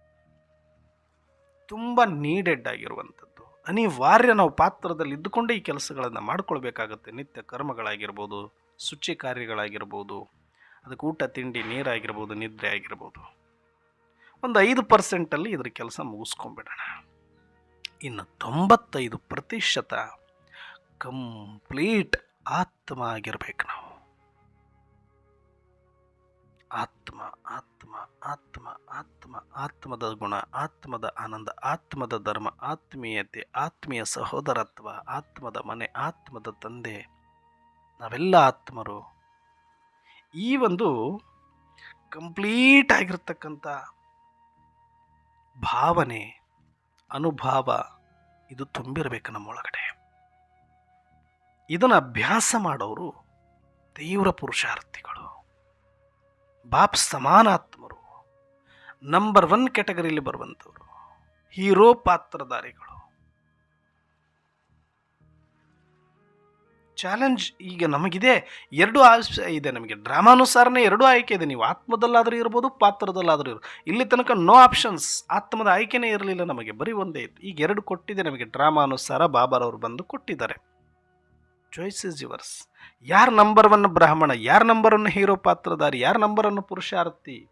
ತುಂಬ ನೀಡೆಡ್ ಆಗಿರುವಂಥದ್ದು. ಅನಿವಾರ್ಯ ನಾವು ಪಾತ್ರದಲ್ಲಿ ಇದ್ದುಕೊಂಡೇ ಈ ಕೆಲಸಗಳನ್ನು ಮಾಡ್ಕೊಳ್ಬೇಕಾಗತ್ತೆ. ನಿತ್ಯ ಕರ್ಮಗಳಾಗಿರ್ಬೋದು, ಶುಚಿ ಕಾರ್ಯಗಳಾಗಿರ್ಬೋದು, ಅದಕ್ಕೆ ಊಟ, ತಿಂಡಿ, ನೀರಾಗಿರ್ಬೋದು, ನಿದ್ರೆ ಆಗಿರ್ಬೋದು. ಒಂದು ಐದು ಪರ್ಸೆಂಟಲ್ಲಿ ಇದ್ರ ಕೆಲಸ ಮುಗಿಸ್ಕೊಂಬಿಡೋಣ ಇನ್ನು ತೊಂಬತ್ತೈದು ಪ್ರತಿಶತ ಕಂಪ್ಲೀಟ್ ಆತ್ಮ ಆಗಿರ್ಬೇಕು ನಾವು. ಆತ್ಮ ಆತ್ಮ ಆತ್ಮ ಆತ್ಮ, ಆತ್ಮದ ಗುಣ, ಆತ್ಮದ ಆನಂದ, ಆತ್ಮದ ಧರ್ಮ, ಆತ್ಮೀಯತೆ, ಆತ್ಮೀಯ ಸಹೋದರತ್ವ, ಆತ್ಮದ ಮನೆ, ಆತ್ಮದ ತಂದೆ. ನಾವೆಲ್ಲ ಆತ್ಮರು. ಈ ಒಂದು ಕಂಪ್ಲೀಟ್ ಆಗಿರ್ತಕ್ಕಂಥ ಭಾವನೆ, ಅನುಭಾವ, ಇದು ತುಂಬಿರಬೇಕು ನಮ್ಮೊಳಗಡೆ ಇದನ್ನು ಅಭ್ಯಾಸ ಮಾಡೋರು ತೀವ್ರ ಪುರುಷಾರ್ಥಿಗಳು. ಬಾಪ್ ಸಮಾನಾತ್ಮರು. ನಂಬರ್ ಒನ್ ಕ್ಯಾಟಗರಿಯಲ್ಲಿ ಬರುವಂಥವರು. ಹೀರೋ ಪಾತ್ರಧಾರಿಗಳು. ಚಾಲೆಂಜ್ ಈಗ ನಮಗಿದೆ. ಎರಡು ಆಯ್ಕೆ ಇದೆ ನಮಗೆ. ಡ್ರಾಮಾನುಸಾರನೇ ಎರಡೂ ಆಯ್ಕೆ ಇದೆ. ನೀವು ಆತ್ಮದಲ್ಲಾದರೂ ಇರ್ಬೋದು, ಪಾತ್ರದಲ್ಲಾದರೂ ಇರ್ಬೋದು. ಇಲ್ಲಿ ತನಕ ನೋ ಆಪ್ಷನ್ಸ್ ಆತ್ಮದ ಆಯ್ಕೆನೇ ಇರಲಿಲ್ಲ ನಮಗೆ. ಬರೀ ಒಂದೇ ಇತ್ತು. ಈಗ ಎರಡು ಕೊಟ್ಟಿದೆ ನಮಗೆ. ಡ್ರಾಮಾನುಸಾರ ಬಾಬಾರವರು ಬಂದು ಕೊಟ್ಟಿದ್ದಾರೆ. ಚಾಯ್ಸ್ ಇಸ್ ಯುವರ್ಸ್ ಯಾರ ನಂಬರ್ ಒನ್ ಬ್ರಾಹ್ಮಣ, ಯಾರ ನಂಬರ್ ಒನ್ ಹೀರೋ ಪಾತ್ರಧಾರಿ, ಯಾರ ನಂಬರ್ ಒನ್ ಪುರುಷಾರ್ಥಿ?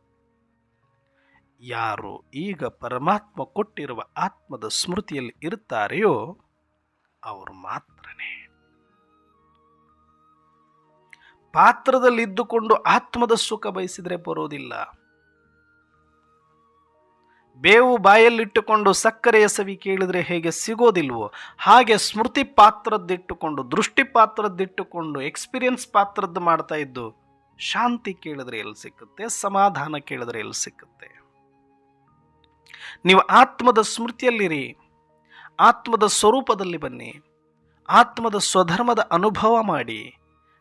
ಯಾರು ಈಗ ಪರಮಾತ್ಮ ಕೊಟ್ಟಿರುವ ಆತ್ಮದ ಸ್ಮೃತಿಯಲ್ಲಿ ಇರುತ್ತಾರೆಯೋ ಅವರು ಮಾತ್ರನೇ. ಪಾತ್ರದಲ್ಲಿ ಇದ್ದುಕೊಂಡು ಆತ್ಮದ ಸುಖ ಬಯಸಿದರೆ ಬರೋದಿಲ್ಲ. ಬೇವು ಬಾಯಲ್ಲಿಟ್ಟುಕೊಂಡು ಸಕ್ಕರೆಯ ಸವಿ ಕೇಳಿದರೆ ಹೇಗೆ ಸಿಗೋದಿಲ್ವೋ ಹಾಗೆ ಸ್ಮೃತಿ ಪಾತ್ರದ್ದಿಟ್ಟುಕೊಂಡು, ದೃಷ್ಟಿ ಪಾತ್ರದ್ದಿಟ್ಟುಕೊಂಡು, ಎಕ್ಸ್ಪೀರಿಯನ್ಸ್ ಪಾತ್ರದ್ದು ಮಾಡ್ತಾ ಇದ್ದು ಶಾಂತಿ ಕೇಳಿದ್ರೆ ಎಲ್ಲಿ ಸಿಕ್ಕುತ್ತೆ, ಸಮಾಧಾನ ಕೇಳಿದ್ರೆ ಎಲ್ಲಿ ಸಿಕ್ಕುತ್ತೆ? ನೀವು ಆತ್ಮದ ಸ್ಮೃತಿಯಲ್ಲಿರಿ, ಆತ್ಮದ ಸ್ವರೂಪದಲ್ಲಿ ಬನ್ನಿ, ಆತ್ಮದ ಸ್ವಧರ್ಮದ ಅನುಭವ ಮಾಡಿ,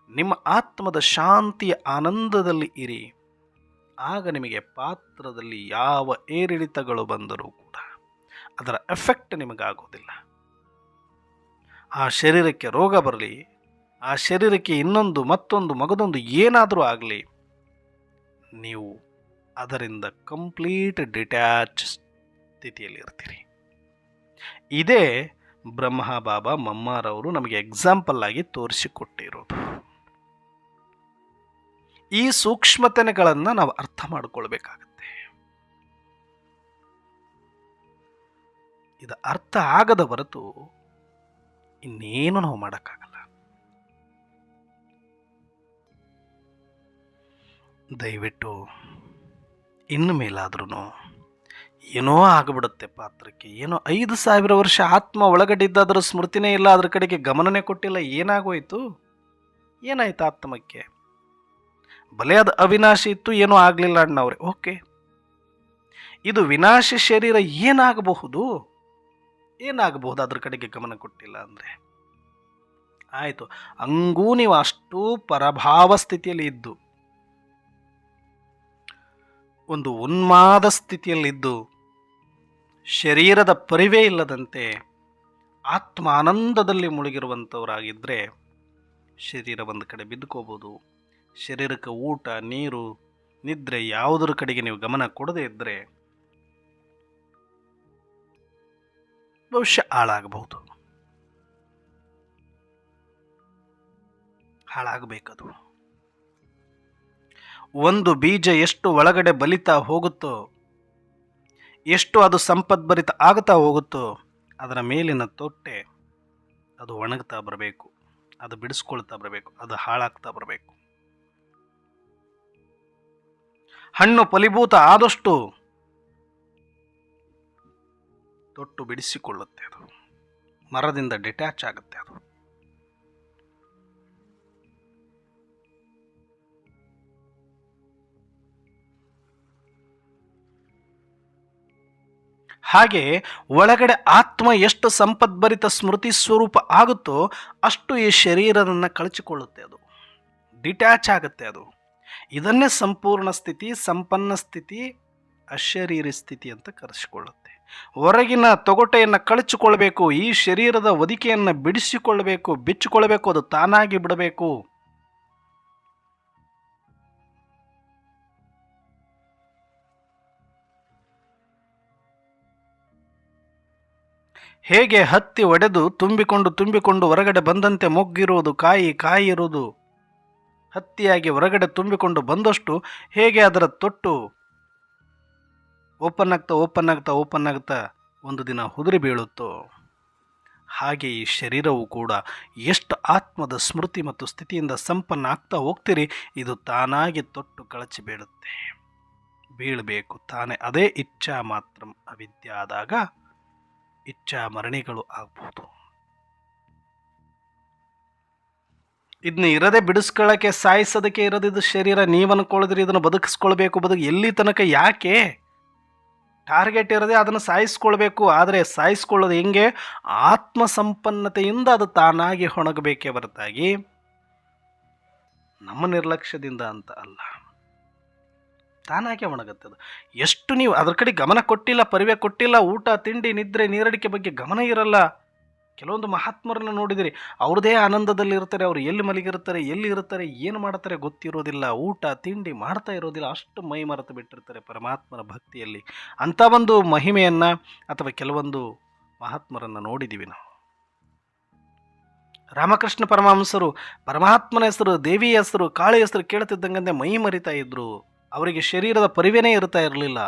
ನಿಮ್ಮ ಆತ್ಮದ ಶಾಂತಿಯ ಆನಂದದಲ್ಲಿ ಇರಿ. ಆಗ ನಿಮಗೆ ಪಾತ್ರದಲ್ಲಿ ಯಾವ ಏರಿಳಿತಗಳು ಬಂದರೂ ಕೂಡ ಅದರ ಎಫೆಕ್ಟ್ ನಿಮಗಾಗೋದಿಲ್ಲ ಆ ಶರೀರಕ್ಕೆ ರೋಗ ಬರಲಿ, ಆ ಶರೀರಕ್ಕೆ ಇನ್ನೊಂದು ಮತ್ತೊಂದು ಮಗದೊಂದು ಏನಾದರೂ ಆಗಲಿ, ನೀವು ಅದರಿಂದ ಕಂಪ್ಲೀಟ್ ಡಿಟ್ಯಾಚ್ ಸ್ಥಿತಿಯಲ್ಲಿ ಇರ್ತೀರಿ. ಇದೇ ಬ್ರಹ್ಮ, ಬಾಬಾ, ಮಮ್ಮಾರವರು ನಮಗೆ ಎಕ್ಸಾಂಪಲ್ ಆಗಿ ತೋರಿಸಿಕೊಟ್ಟಿರೋದು. ಈ ಸೂಕ್ಷ್ಮತೆಗಳನ್ನು ನಾವು ಅರ್ಥ ಮಾಡಿಕೊಳ್ಬೇಕಾಗತ್ತೆ. ಇದು ಅರ್ಥ ಆಗದ ಹೊರತು ಇನ್ನೇನು ನಾವು ಮಾಡೋಕ್ಕಾಗಲ್ಲ. ದಯವಿಟ್ಟು ಇನ್ನು ಮೇಲಾದ್ರೂ ಏನೋ ಆಗಿಬಿಡುತ್ತೆ ಪಾತ್ರಕ್ಕೆ, ಏನೋ ಐದು ಸಾವಿರ ವರ್ಷ ಆತ್ಮ ಒಳಗಡಿದ್ದಾದ್ರೂ ಸ್ಮೃತಿನೇ ಇಲ್ಲ, ಅದ್ರ ಕಡೆಗೆ ಗಮನನೇ ಕೊಟ್ಟಿಲ್ಲ, ಏನಾಗೋಯ್ತು? ಏನಾಯ್ತು ಆತ್ಮಕ್ಕೆ? ಬಲೆ ಅದು ಅವಿನಾಶಿ ಇತ್ತು, ಏನೂ ಆಗಲಿಲ್ಲ ಅಣ್ಣವ್ರೆ. ಓಕೆ. ಇದು ವಿನಾಶಿ ಶರೀರ ಏನಾಗಬಹುದು? ಏನಾಗಬಹುದು ಅದ್ರ ಕಡೆಗೆ ಗಮನ ಕೊಟ್ಟಿಲ್ಲ ಅಂದರೆ? ಆಯಿತು. ಹಂಗೂ ನೀವು ಅಷ್ಟು ಪರಭಾವ ಸ್ಥಿತಿಯಲ್ಲಿ ಇದ್ದು, ಒಂದು ಉನ್ಮಾದ ಸ್ಥಿತಿಯಲ್ಲಿದ್ದು ಶರೀರದ ಪರಿವೇ ಇಲ್ಲದಂತೆ ಆತ್ಮ ಆನಂದದಲ್ಲಿ ಮುಳುಗಿರುವಂಥವರಾಗಿದ್ದರೆ ಶರೀರ ಒಂದು ಕಡೆ ಬಿದ್ದುಕೋಬೋದು. ಶರೀರಕ್ಕೆ ಊಟ, ನೀರು, ನಿದ್ರೆ ಯಾವುದರ ಕಡೆಗೆ ನೀವು ಗಮನ ಕೊಡದೇ ಇದ್ದರೆ ಭವಿಷ್ಯ ಹಾಳಾಗಬಹುದು. ಹಾಳಾಗಬೇಕದು. ಒಂದು ಬೀಜ ಎಷ್ಟು ಒಳಗಡೆ ಬಲಿತಾ ಹೋಗುತ್ತೋ, ಎಷ್ಟು ಅದು ಸಂಪದ್ಭರಿತ ಆಗುತ್ತಾ ಹೋಗುತ್ತೋ, ಅದರ ಮೇಲಿನ ತೊಟ್ಟೆ ಅದು ಒಣಗ್ತಾ ಬರಬೇಕು, ಅದು ಬಿಡಿಸ್ಕೊಳ್ತಾ ಬರಬೇಕು, ಅದು ಹಾಳಾಗ್ತಾ ಬರಬೇಕು. ಹಣ್ಣು ಫಲಿಭೂತ ಆದಷ್ಟು ತೊಟ್ಟು ಬಿಡಿಸಿಕೊಳ್ಳುತ್ತೆ ಅದು. ಮರದಿಂದ ಡಿಟ್ಯಾಚ್ ಆಗುತ್ತೆ ಅದು. ಹಾಗೆ ಒಳಗಡೆ ಆತ್ಮ ಎಷ್ಟು ಸಂಪದ್ಭರಿತ ಸ್ಮೃತಿ ಸ್ವರೂಪ ಆಗುತ್ತೋ ಅಷ್ಟು ಈ ಶರೀರವನ್ನು ಕಳಚಿಕೊಳ್ಳುತ್ತೆ ಅದು. ಡಿಟ್ಯಾಚ್ ಆಗುತ್ತೆ ಅದು. ಇದನ್ನೇ ಸಂಪೂರ್ಣ ಸ್ಥಿತಿ, ಸಂಪನ್ನ ಸ್ಥಿತಿ, ಅಶರೀರ ಸ್ಥಿತಿ ಅಂತ ಕರೆಸಿಕೊಳ್ಳುತ್ತೆ. ಹೊರಗಿನ ತೊಗಟೆಯನ್ನು ಕಳಚಿಕೊಳ್ಬೇಕು, ಈ ಶರೀರದ ಒದಿಕೆಯನ್ನು ಬಿಡಿಸಿಕೊಳ್ಳಬೇಕು ಬಿಚ್ಚಿಕೊಳ್ಬೇಕು, ಅದು ತಾನಾಗಿ ಬಿಡಬೇಕು. ಹೇಗೆ ಹತ್ತಿ ಒಡೆದು ತುಂಬಿಕೊಂಡು ತುಂಬಿಕೊಂಡು ಹೊರಗಡೆ ಬಂದಂತೆ ಮೊಗ್ಗಿರುವುದು ಕಾಯಿ ಕಾಯಿ ಇರುವುದು ಹತ್ತಿಯಾಗಿ ಹೊರಗಡೆ ತುಂಬಿಕೊಂಡು ಬಂದಷ್ಟು ಹೇಗೆ ಅದರ ತೊಟ್ಟು ಓಪನ್ ಆಗ್ತಾ ಓಪನ್ ಆಗ್ತಾ ಓಪನ್ ಆಗ್ತಾ ಒಂದು ದಿನ ಉದುರಿ ಬೀಳುತ್ತೋ, ಹಾಗೆ ಈ ಶರೀರವು ಕೂಡ ಎಷ್ಟು ಆತ್ಮದ ಸ್ಮೃತಿ ಮತ್ತು ಸ್ಥಿತಿಯಿಂದ ಸಂಪನ್ನ ಆಗ್ತಾ ಹೋಗ್ತೀರಿ, ಇದು ತಾನಾಗಿ ತೊಟ್ಟು ಕಳಚಿ ಬೀಳುತ್ತೆ. ಬೀಳಬೇಕು ತಾನೇ, ಅದೇ ಇಚ್ಛಾ ಮಾತ್ರ ಅವಿದ್ಯಾದಾಗ ಇಚ್ಛಾ ಮರಣಿಗಳು ಆಗ್ಬೋದು. ಇದನ್ನ ಇರದೆ ಬಿಡಿಸ್ಕೊಳ್ಳೋಕೆ ಸಾಯಿಸೋದಕ್ಕೆ ಇರೋದಿದ್ದು ಶರೀರ ನೀವು ಅನ್ಕೊಳ್ಳಿದ್ರಿ ಇದನ್ನು ಬದುಕಿಸ್ಕೊಳ್ಬೇಕು, ಬದುಕು ಎಲ್ಲಿ ತನಕ ಯಾಕೆ? ಟಾರ್ಗೆಟ್ ಇರದೆ ಅದನ್ನು ಸಾಯಿಸ್ಕೊಳ್ಬೇಕು, ಆದರೆ ಸಾಯಿಸ್ಕೊಳ್ಳೋದು ಹೆಂಗೆ? ಆತ್ಮ ಸಂಪನ್ನತೆಯಿಂದ ಅದು ತಾನಾಗಿ ಹೊಣಗಬೇಕೇ ಹೊರತಾಗಿ. ನಮ್ಮ ನಿರ್ಲಕ್ಷ್ಯದಿಂದ ಅಂತ ಅಲ್ಲ. ತಾನಾಗೆ ಅದು ಎಷ್ಟು ನೀವು ಅದ್ರ ಕಡೆ ಗಮನ ಕೊಟ್ಟಿಲ್ಲ, ಪರಿವೆ ಕೊಟ್ಟಿಲ್ಲ, ಊಟ, ತಿಂಡಿ, ನಿದ್ರೆ, ನೀರಡಿಕೆ ಬಗ್ಗೆ ಗಮನ ಇರಲ್ಲ. ಕೆಲವೊಂದು ಮಹಾತ್ಮರನ್ನು ನೋಡಿದಿರಿ. ಅವ್ರದೇ ಆನಂದದಲ್ಲಿ ಇರ್ತಾರೆ ಅವ್ರು ಎಲ್ಲಿ ಮಲಗಿರ್ತಾರೆ, ಎಲ್ಲಿ ಇರ್ತಾರೆ, ಏನು ಮಾಡ್ತಾರೆ ಗೊತ್ತಿರೋದಿಲ್ಲ. ಊಟ, ತಿಂಡಿ ಮಾಡ್ತಾ ಇರೋದಿಲ್ಲ. ಅಷ್ಟು ಮೈ ಮರೆತು ಬಿಟ್ಟಿರ್ತಾರೆ ಪರಮಾತ್ಮನ ಭಕ್ತಿಯಲ್ಲಿ. ಅಂಥ ಒಂದು ಮಹಿಮೆಯನ್ನು ಅಥವಾ ಕೆಲವೊಂದು ಮಹಾತ್ಮರನ್ನು ನೋಡಿದ್ದೀವಿ ನಾವು. ರಾಮಕೃಷ್ಣ ಪರಮಹಂಸರು ಪರಮಾತ್ಮನ ಹೆಸರು, ದೇವಿಯ ಹೆಸರು ಕಾಳಿ ಹೆಸರು ಕೇಳ್ತಿದ್ದಂಗಂತೆ ಮೈ ಮರಿತಾ ಇದ್ರು. ಅವರಿಗೆ ಶರೀರದ ಪರಿವೇನೇ ಇರ್ತಾ ಇರಲಿಲ್ಲ.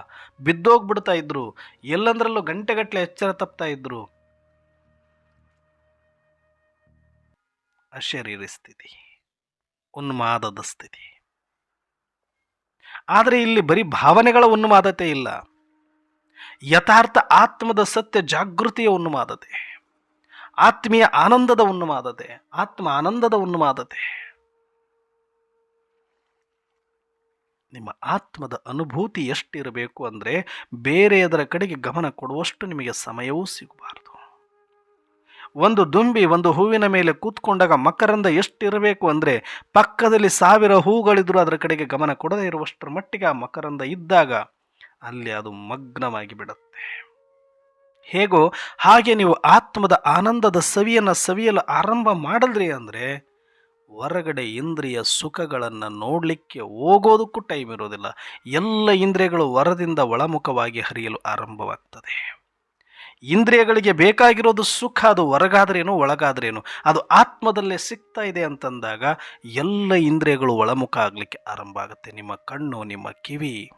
ಬಿದ್ದೋಗ್ಬಿಡ್ತಾ ಇದ್ದರು ಎಲ್ಲಂದ್ರಲ್ಲೂ ಗಂಟೆಗಟ್ಟಲೆ ಎಚ್ಚರ ತಪ್ತಾ ಇದ್ರು. ಅಶರೀರಿ ಸ್ಥಿತಿ ಉನ್ಮಾದದ ಸ್ಥಿತಿ. ಆದರೆ ಇಲ್ಲಿ ಬರೀ ಭಾವನೆಗಳ ಉನ್ಮಾದತೆ ಇಲ್ಲ. ಯಥಾರ್ಥ ಆತ್ಮದ ಸತ್ಯ ಜಾಗೃತಿಯ ಉನ್ಮಾದತೆ. ಆತ್ಮೀಯ ಆನಂದದ ಉನ್ಮಾದತೆ. ಆತ್ಮ ಆನಂದದ ಉನ್ಮಾದತೆ. ನಿಮ್ಮ ಆತ್ಮದ ಅನುಭೂತಿ ಎಷ್ಟಿರಬೇಕು ಅಂದರೆ ಬೇರೆಯದರ ಕಡೆಗೆ ಗಮನ ಕೊಡುವಷ್ಟು ನಿಮಗೆ ಸಮಯವೂ ಸಿಗಬಾರದು. ಒಂದು ದುಂಬಿ ಒಂದು ಹೂವಿನ ಮೇಲೆ ಕೂತ್ಕೊಂಡಾಗ ಮಕರಂದ ಎಷ್ಟಿರಬೇಕು ಅಂದರೆ ಪಕ್ಕದಲ್ಲಿ ಸಾವಿರ ಹೂಗಳಿದ್ರೂ ಅದರ ಕಡೆಗೆ ಗಮನ ಕೊಡದೇ ಇರುವಷ್ಟರ ಮಟ್ಟಿಗೆ ಆ ಮಕರಂದ ಇದ್ದಾಗ ಅಲ್ಲಿ ಅದು ಮಗ್ನವಾಗಿ ಬಿಡುತ್ತೆ. ಹೇಗೋ ಹಾಗೆ ನೀವು ಆತ್ಮದ ಆನಂದದ ಸವಿಯನ್ನು ಸವಿಯಲು ಆರಂಭ ಮಾಡಿದ್ರಿ ಅಂದರೆ ಹೊರಗಡೆ ಇಂದ್ರಿಯ ಸುಖಗಳನ್ನು ನೋಡಲಿಕ್ಕೆ ಹೋಗೋದಕ್ಕೂ ಟೈಮ್ ಇರೋದಿಲ್ಲ. ಎಲ್ಲ ಇಂದ್ರಿಯಗಳು ಹೊರದಿಂದ ಒಳಮುಖವಾಗಿ ಹರಿಯಲು ಆರಂಭವಾಗ್ತದೆ. ಇಂದ್ರಿಯಗಳಿಗೆ ಬೇಕಾಗಿರೋದು ಸುಖ, ಅದು ಹೊರಗಾದ್ರೇನು, ಒಳಗಾದ್ರೇನು, ಅದು ಆತ್ಮದಲ್ಲೇ ಸಿಗ್ತಾ ಇದೆ ಅಂತಂದಾಗ ಎಲ್ಲ ಇಂದ್ರಿಯಗಳು ಒಳಮುಖ ಆಗಲಿಕ್ಕೆ ಆರಂಭ ಆಗುತ್ತೆ. ನಿಮ್ಮ ಕಣ್ಣು, ನಿಮ್ಮ ಕಿವಿ.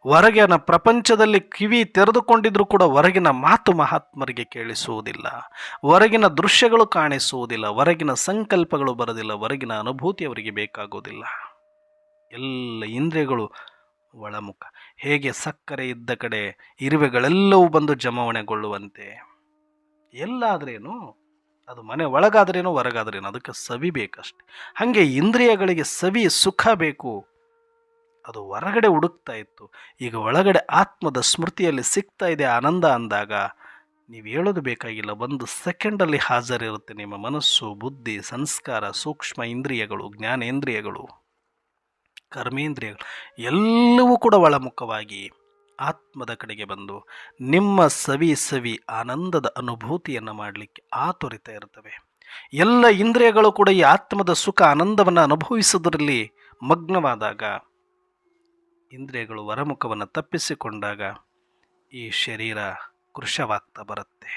ಹೊರಗಿನ ಪ್ರಪಂಚದಲ್ಲಿ ಕಿವಿ ತೆರೆದುಕೊಂಡಿದ್ರೂ ಕೂಡ ಹೊರಗಿನ ಮಾತು ಮಹಾತ್ಮರಿಗೆ ಕೇಳಿಸುವುದಿಲ್ಲ. ಹೊರಗಿನ ದೃಶ್ಯಗಳು ಕಾಣಿಸುವುದಿಲ್ಲ. ಹೊರಗಿನ ಸಂಕಲ್ಪಗಳು ಬರೋದಿಲ್ಲ. ಹೊರಗಿನ ಅನುಭೂತಿ ಅವರಿಗೆ ಬೇಕಾಗೋದಿಲ್ಲ ಎಲ್ಲ ಇಂದ್ರಿಯಗಳು ಒಳಮುಖ. ಹೇಗೆ ಸಕ್ಕರೆ ಇದ್ದ ಕಡೆ ಇರುವೆಗಳೆಲ್ಲವೂ ಬಂದು ಜಮಾವಣೆಗೊಳ್ಳುವಂತೆ. ಎಲ್ಲಾದ್ರೇನು, ಅದು ಮನೆ ಒಳಗಾದ್ರೇನು ಹೊರಗಾದ್ರೇನು, ಅದಕ್ಕೆ ಸವಿ ಬೇಕಷ್ಟೆ. ಹಾಗೆ ಇಂದ್ರಿಯಗಳಿಗೆ ಸವಿ ಸುಖ ಬೇಕು. ಅದು ಹೊರಗಡೆ ಹುಡುಕ್ತಾ ಇತ್ತು. ಈಗ ಒಳಗಡೆ ಆತ್ಮದ ಸ್ಮೃತಿಯಲ್ಲಿ ಸಿಗ್ತಾ ಇದೆ ಆನಂದ ಅಂದಾಗ, ನೀವು ಹೇಳೋದು ಬೇಕಾಗಿಲ್ಲ, ಒಂದು ಸೆಕೆಂಡಲ್ಲಿ ಹಾಜರಿರುತ್ತೆ ನಿಮ್ಮ ಮನಸ್ಸು, ಬುದ್ಧಿ, ಸಂಸ್ಕಾರ, ಸೂಕ್ಷ್ಮ ಇಂದ್ರಿಯಗಳು, ಜ್ಞಾನೇಂದ್ರಿಯಗಳು. ಕರ್ಮೇಂದ್ರಿಯಗಳು ಎಲ್ಲವೂ ಕೂಡ ಒಳಮುಖವಾಗಿ ಆತ್ಮದ ಕಡೆಗೆ ಬಂದು ನಿಮ್ಮ ಸವಿ ಸವಿ ಆನಂದದ ಅನುಭೂತಿಯನ್ನು ಮಾಡಲಿಕ್ಕೆ ಆತುರಿತ ಇರ್ತವೆ ಎಲ್ಲ ಇಂದ್ರಿಯಗಳು ಕೂಡ ಈ ಆತ್ಮದ ಸುಖ ಆನಂದವನ್ನು ಅನುಭವಿಸೋದರಲ್ಲಿ ಮಗ್ನವಾದಾಗ, ಇಂದ್ರಿಯಗಳು ವರಮುಖವನ್ನು ತಪ್ಪಿಸಿಕೊಂಡಾಗ ಈ ಶರೀರ ಕೃಶವಾಗ್ತಾ ಬರುತ್ತೆ.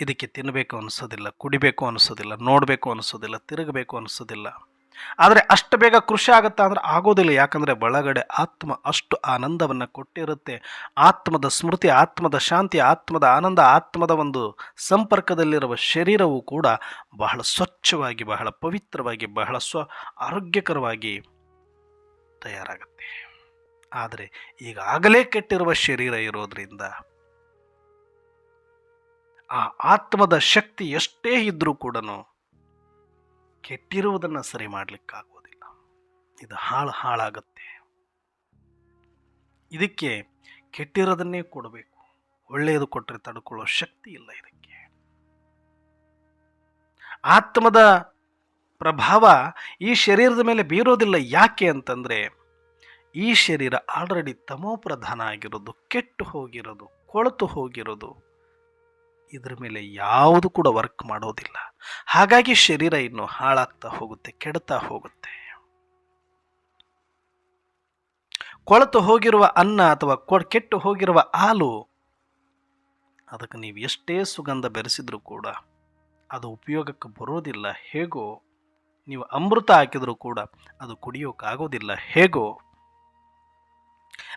ಇದಕ್ಕೆ ತಿನ್ನಬೇಕು ಅನಿಸೋದಿಲ್ಲ, ಕುಡಿಬೇಕು ಅನಿಸೋದಿಲ್ಲ, ನೋಡಬೇಕು ಅನಿಸೋದಿಲ್ಲ, ತಿರುಗಬೇಕು ಅನಿಸೋದಿಲ್ಲ. ಆದರೆ ಅಷ್ಟು ಬೇಗ ಕೃಷಿ ಆಗುತ್ತಾ ಅಂದರೆ ಆಗೋದಿಲ್ಲ. ಯಾಕಂದರೆ ಒಳಗಡೆ ಆತ್ಮ ಅಷ್ಟು ಆನಂದವನ್ನು ಕೊಟ್ಟಿರುತ್ತೆ. ಆತ್ಮದ ಸ್ಮೃತಿ, ಆತ್ಮದ ಶಾಂತಿ, ಆತ್ಮದ ಆನಂದ, ಆತ್ಮದ ಒಂದು ಸಂಪರ್ಕದಲ್ಲಿರುವ ಶರೀರವು ಕೂಡ ಬಹಳ ಸ್ವಚ್ಛವಾಗಿ, ಬಹಳ ಪವಿತ್ರವಾಗಿ, ಬಹಳ ಸ್ವ ಆರೋಗ್ಯಕರವಾಗಿ ತಯಾರಾಗುತ್ತೆ. ಆದರೆ ಈಗಾಗಲೇ ಕೆಟ್ಟಿರುವ ಶರೀರ ಇರೋದ್ರಿಂದ ಆ ಆತ್ಮದ ಶಕ್ತಿ ಎಷ್ಟೇ ಇದ್ದರೂ ಕೂಡ ಕೆಟ್ಟಿರುವುದನ್ನು ಸರಿ ಮಾಡಲಿಕ್ಕಾಗೋದಿಲ್ಲ ಇದು ಹಾಳು ಹಾಳಾಗುತ್ತೆ. ಇದಕ್ಕೆ ಕೆಟ್ಟಿರೋದನ್ನೇ ಕೊಡಬೇಕು. ಒಳ್ಳೆಯದು ಕೊಟ್ಟರೆ ತಡ್ಕೊಳ್ಳೋ ಶಕ್ತಿ ಇಲ್ಲ ಇದಕ್ಕೆ. ಆತ್ಮದ ಪ್ರಭಾವ ಈ ಶರೀರದ ಮೇಲೆ ಬೀರೋದಿಲ್ಲ ಯಾಕೆ ಅಂತಂದರೆ, ಈ ಶರೀರ ಆಲ್ರೆಡಿ ತಮೋಪ್ರಧಾನ ಆಗಿರೋದು, ಕೆಟ್ಟು ಹೋಗಿರೋದು, ಕೊಳತು ಹೋಗಿರೋದು ಇದರ ಮೇಲೆ ಯಾವುದು ಕೂಡ ವರ್ಕ್ ಮಾಡೋದಿಲ್ಲ. ಹಾಗಾಗಿ ಶರೀರ ಇನ್ನು ಹಾಳಾಗ್ತಾ ಹೋಗುತ್ತೆ, ಕೆಡ್ತಾ ಹೋಗುತ್ತೆ. ಕೊಳತು ಹೋಗಿರುವ ಅನ್ನ ಅಥವಾ ಕೆಟ್ಟು ಹೋಗಿರುವ ಹಾಲು, ಅದಕ್ಕೆ ನೀವು ಎಷ್ಟೇ ಸುಗಂಧ ಬೆರೆಸಿದರೂ ಕೂಡ ಅದು ಉಪಯೋಗಕ್ಕೆ ಬರೋದಿಲ್ಲ. ಹೇಗೋ ನೀವು ಅಮೃತ ಹಾಕಿದರೂ ಕೂಡ ಅದು ಕುಡಿಯೋಕ್ಕಾಗೋದಿಲ್ಲ. ಹೇಗೋ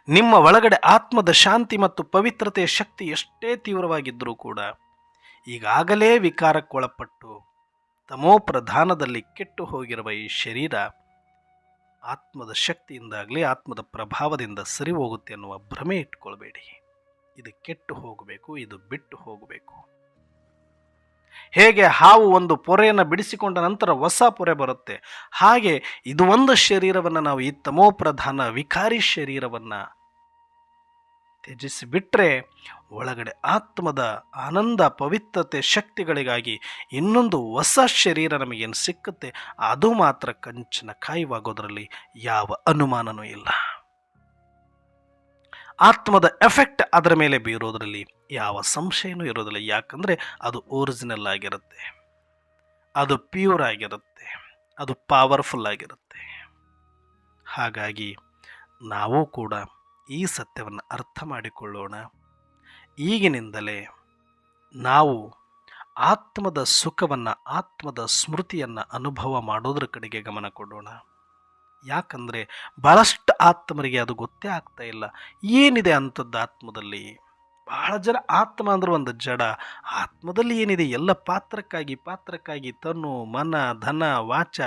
ನಿಮ್ಮ ಒಳಗಡೆ ಆತ್ಮದ ಶಾಂತಿ ಮತ್ತು ಪವಿತ್ರತೆಯ ಶಕ್ತಿ ಎಷ್ಟೇ ತೀವ್ರವಾಗಿದ್ದರೂ ಕೂಡ ಈಗಾಗಲೇ ವಿಕಾರಕ್ಕೊಳಪಟ್ಟು ತಮೋ ಪ್ರಧಾನದಲ್ಲಿ ಕೆಟ್ಟು ಹೋಗಿರುವ ಈ ಶರೀರ ಆತ್ಮದ ಶಕ್ತಿಯಿಂದಾಗಲಿ, ಆತ್ಮದ ಪ್ರಭಾವದಿಂದ ಸರಿ ಹೋಗುತ್ತೆ ಅನ್ನುವ ಭ್ರಮೆ ಇಟ್ಕೊಳ್ಬೇಡಿ. ಇದು ಕೆಟ್ಟು ಹೋಗಬೇಕು, ಇದು ಬಿಟ್ಟು ಹೋಗಬೇಕು. ಹೇಗೆ ಹಾವು ಒಂದು ಪೊರೆಯನ್ನು ಬಿಡಿಸಿಕೊಂಡ ನಂತರ ಹೊಸ ಪೊರೆ ಬರುತ್ತೆ. ಹಾಗೆ ಇದು ಒಂದು ಶರೀರವನ್ನು ನಾವು ಈ ತಮೋ ಪ್ರಧಾನ ವಿಕಾರಿ ಶರೀರವನ್ನು ತ್ಯಜಿಸಿ ಬಿಟ್ಟರೆ ಒಳಗಡೆ ಆತ್ಮದ ಆನಂದ, ಪವಿತ್ರತೆ, ಶಕ್ತಿಗಳಿಗಾಗಿ ಇನ್ನೊಂದು ಹೊಸ ಶರೀರ ನಮಗೇನು ಸಿಕ್ಕುತ್ತೆ? ಅದು ಮಾತ್ರ ಕಂಚಿನ ಕಾಯುವಾಗೋದ್ರಲ್ಲಿ ಯಾವ ಅನುಮಾನನೂ ಇಲ್ಲ. ಆತ್ಮದ ಎಫೆಕ್ಟ್ ಅದರ ಮೇಲೆ ಬೀರೋದರಲ್ಲಿ ಯಾವ ಸಂಶಯನೂ ಇರೋದಿಲ್ಲ. ಯಾಕಂದರೆ ಅದು ಒರಿಜಿನಲ್ ಆಗಿರುತ್ತೆ. ಅದು ಪ್ಯೂರ್ ಆಗಿರುತ್ತೆ. ಅದು ಪವರ್ಫುಲ್ ಆಗಿರುತ್ತೆ. ಹಾಗಾಗಿ ನಾವು ಕೂಡ ಈ ಸತ್ಯವನ್ನು ಅರ್ಥ ಮಾಡಿಕೊಳ್ಳೋಣ. ಈಗಿನಿಂದಲೇ ನಾವು ಆತ್ಮದ ಸುಖವನ್ನು, ಆತ್ಮದ ಸ್ಮೃತಿಯನ್ನು ಅನುಭವ ಮಾಡೋದ್ರ ಕಡೆಗೆ ಗಮನ ಕೊಡೋಣ. ಯಾಕಂದರೆ ಭಾಳಷ್ಟು ಆತ್ಮರಿಗೆ ಅದು ಗೊತ್ತೇ ಆಗ್ತಾ ಇಲ್ಲ. ಏನಿದೆ ಅಂಥದ್ದು ಆತ್ಮದಲ್ಲಿ? ಬಹಳ ಜನ ಆತ್ಮ ಅಂದ್ರೆ ಒಂದು ಜಡ. ಆತ್ಮದಲ್ಲಿ ಏನಿದೆ? ಎಲ್ಲ ಪಾತ್ರಕ್ಕಾಗಿ ಪಾತ್ರಕ್ಕಾಗಿ ತನು, ಮನ, ಧನ, ವಾಚ,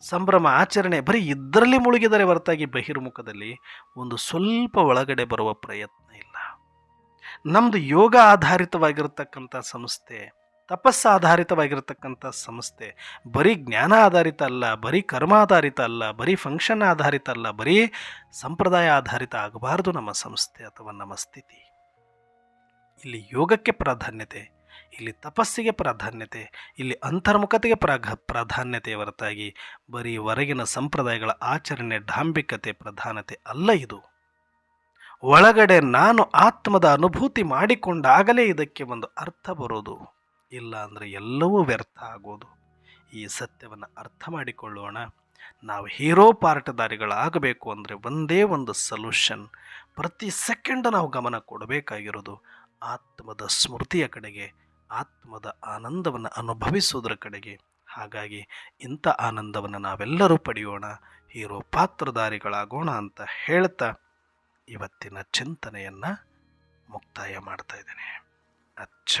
ಸಂಭ್ರಮ, ಆಚರಣೆ ಬರೀ ಇದರಲ್ಲಿ ಮುಳುಗಿದರೆ ಹೊರತಾಗಿ ಬಹಿರ್ಮುಖದಲ್ಲಿ ಒಂದು ಸ್ವಲ್ಪ ಒಳಗಡೆ ಬರುವ ಪ್ರಯತ್ನ ಇಲ್ಲ. ನಮ್ಮದು ಯೋಗ ಆಧಾರಿತವಾಗಿರತಕ್ಕಂಥ ಸಂಸ್ಥೆ ತಪಸ್ಸ ಆಧಾರಿತವಾಗಿರತಕ್ಕಂಥ ಸಂಸ್ಥೆ. ಬರೀ ಜ್ಞಾನ ಆಧಾರಿತ ಅಲ್ಲ, ಬರೀ ಕರ್ಮ ಆಧಾರಿತ ಅಲ್ಲ, ಬರೀ ಫಂಕ್ಷನ್ ಆಧಾರಿತ ಅಲ್ಲ, ಬರೀ ಸಂಪ್ರದಾಯ ಆಧಾರಿತ ಆಗಬಾರ್ದು ನಮ್ಮ ಸಂಸ್ಥೆ ಅಥವಾ ನಮ್ಮ ಸ್ಥಿತಿ. ಇಲ್ಲಿ ಯೋಗಕ್ಕೆ ಪ್ರಾಧಾನ್ಯತೆ, ಇಲ್ಲಿ ತಪಸ್ಸಿಗೆ ಪ್ರಾಧಾನ್ಯತೆ, ಇಲ್ಲಿ ಅಂತರ್ಮುಖತೆಗೆ ಪ್ರಾಗ ಪ್ರಾಧಾನ್ಯತೆ ಹೊರತಾಗಿ ಬರೀ ಹೊರಗಿನ ಸಂಪ್ರದಾಯಗಳ ಆಚರಣೆ, ಡಾಂಬಿಕತೆ ಪ್ರಧಾನತೆ ಅಲ್ಲ ಇದು. ಒಳಗಡೆ ನಾನು ಆತ್ಮದ ಅನುಭೂತಿ ಮಾಡಿಕೊಂಡಾಗಲೇ ಇದಕ್ಕೆ ಒಂದು ಅರ್ಥ ಬರೋದು. ಇಲ್ಲ ಅಂದರೆ ಎಲ್ಲವೂ ವ್ಯರ್ಥ ಆಗೋದು. ಈ ಸತ್ಯವನ್ನು ಅರ್ಥ ಮಾಡಿಕೊಳ್ಳೋಣ. ನಾವು ಹೀರೋ ಪಾರ್ಟದಾರಿಗಳಾಗಬೇಕು ಅಂದರೆ ಒಂದೇ ಒಂದು ಸೊಲ್ಯೂಷನ್ ಪ್ರತಿ ಸೆಕೆಂಡ್ ನಾವು ಗಮನ ಕೊಡಬೇಕಾಗಿರೋದು ಆತ್ಮದ ಸ್ಮೃತಿಯ ಕಡೆಗೆ, ಆತ್ಮದ ಆನಂದವನ್ನು ಅನುಭವಿಸುವುದರ ಕಡೆಗೆ. ಹಾಗಾಗಿ ಇಂಥ ಆನಂದವನ್ನು ನಾವೆಲ್ಲರೂ ಪಡೆಯೋಣ, ಹೀರೋ ಪಾತ್ರಧಾರಿಗಳಾಗೋಣ ಅಂತ ಹೇಳ್ತಾ ಇವತ್ತಿನ ಚಿಂತನೆಯನ್ನು ಮುಕ್ತಾಯ ಮಾಡ್ತಾ ಇದ್ದೇನೆ. ಅಚ್ಚ!